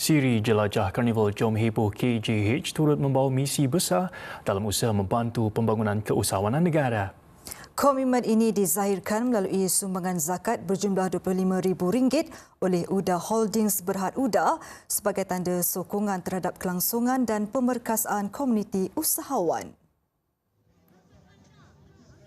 Siri Jelajah Karnival Jom Heboh KJH turut membawa misi besar dalam usaha membantu pembangunan keusahawanan negara. Komitmen ini dizahirkan melalui sumbangan zakat berjumlah RM25,000 oleh UDA Holdings Berhad UDA sebagai tanda sokongan terhadap kelangsungan dan pemerkasaan komuniti usahawan.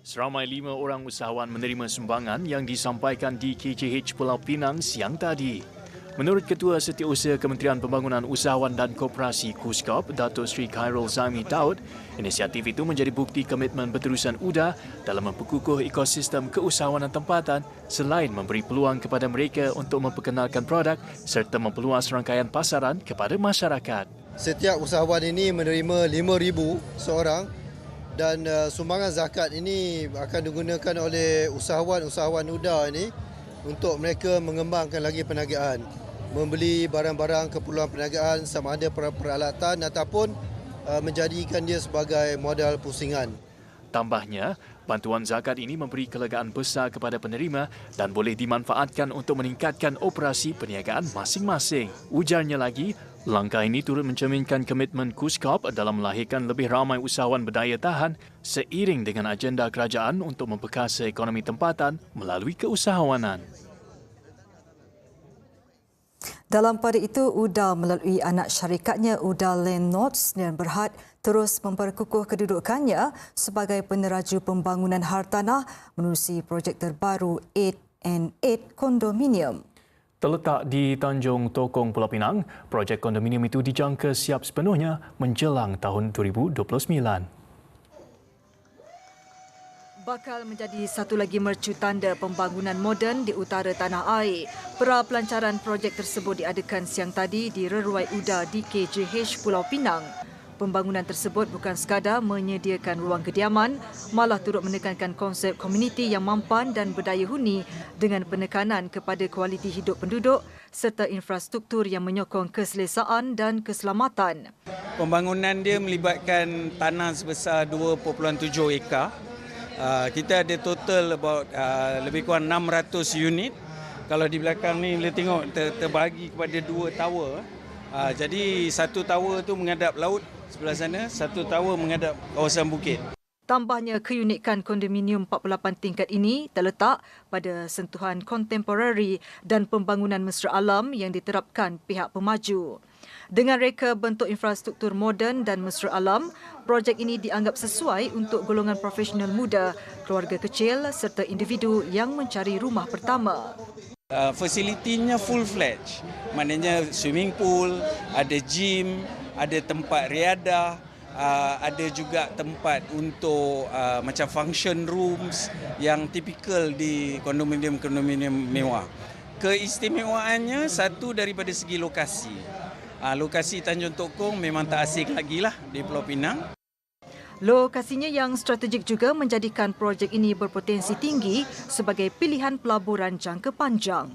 Seramai lima orang usahawan menerima sumbangan yang disampaikan di KJH Pulau Pinang siang tadi. Menurut Ketua Setiausaha Kementerian Pembangunan Usahawan dan Koperasi KUSKOP, Datuk Seri Khairul Zami Daud, inisiatif itu menjadi bukti komitmen berterusan UDA dalam memperkukuh ekosistem keusahawanan tempatan selain memberi peluang kepada mereka untuk memperkenalkan produk serta memperluas rangkaian pasaran kepada masyarakat. Setiap usahawan ini menerima 5,000 seorang dan uh, sumbangan zakat ini akan digunakan oleh usahawan-usahawan UDA ini untuk mereka mengembangkan lagi perniagaan membeli barang-barang keperluan perniagaan sama ada peralatan ataupun uh, menjadikan dia sebagai modal pusingan. Tambahnya, bantuan zakat ini memberi kelegaan besar kepada penerima dan boleh dimanfaatkan untuk meningkatkan operasi perniagaan masing-masing. Ujarnya lagi, langkah ini turut mencerminkan komitmen KUSKOP dalam melahirkan lebih ramai usahawan berdaya tahan seiring dengan agenda kerajaan untuk memperkasa ekonomi tempatan melalui keusahawanan. Dalam pada itu, UDA melalui anak syarikatnya UDA Land Notes dan Berhad terus memperkukuh kedudukannya sebagai peneraju pembangunan hartanah menerusi projek terbaru 8 kondominium. Terletak di Tanjung Tokong Pulau Pinang, projek kondominium itu dijangka siap sepenuhnya menjelang tahun 2029 bakal menjadi satu lagi mercu tanda pembangunan moden di utara tanah air. Pra pelancaran projek tersebut diadakan siang tadi di Reruai Uda di KJH Pulau Pinang. Pembangunan tersebut bukan sekadar menyediakan ruang kediaman, malah turut menekankan konsep komuniti yang mampan dan berdaya huni dengan penekanan kepada kualiti hidup penduduk serta infrastruktur yang menyokong keselesaan dan keselamatan. Pembangunan dia melibatkan tanah sebesar 2.7 ekar Uh, kita ada total about uh, lebih kurang 600 unit. Kalau di belakang ni boleh tengok ter- terbagi kepada dua tower. Uh, jadi satu tower tu menghadap laut sebelah sana, satu tower menghadap kawasan bukit. Tambahnya keunikan kondominium 48 tingkat ini terletak pada sentuhan kontemporari dan pembangunan mesra alam yang diterapkan pihak pemaju. Dengan reka bentuk infrastruktur moden dan mesra alam, projek ini dianggap sesuai untuk golongan profesional muda, keluarga kecil serta individu yang mencari rumah pertama. Uh, fasilitinya full-fledged. Maknanya swimming pool, ada gym, ada tempat riadah, uh, ada juga tempat untuk uh, macam function rooms yang tipikal di kondominium-kondominium mewah. Keistimewaannya satu daripada segi lokasi. Ah, lokasi Tanjung Tokong memang tak asing lagi lah di Pulau Pinang. Lokasinya yang strategik juga menjadikan projek ini berpotensi tinggi sebagai pilihan pelaburan jangka panjang.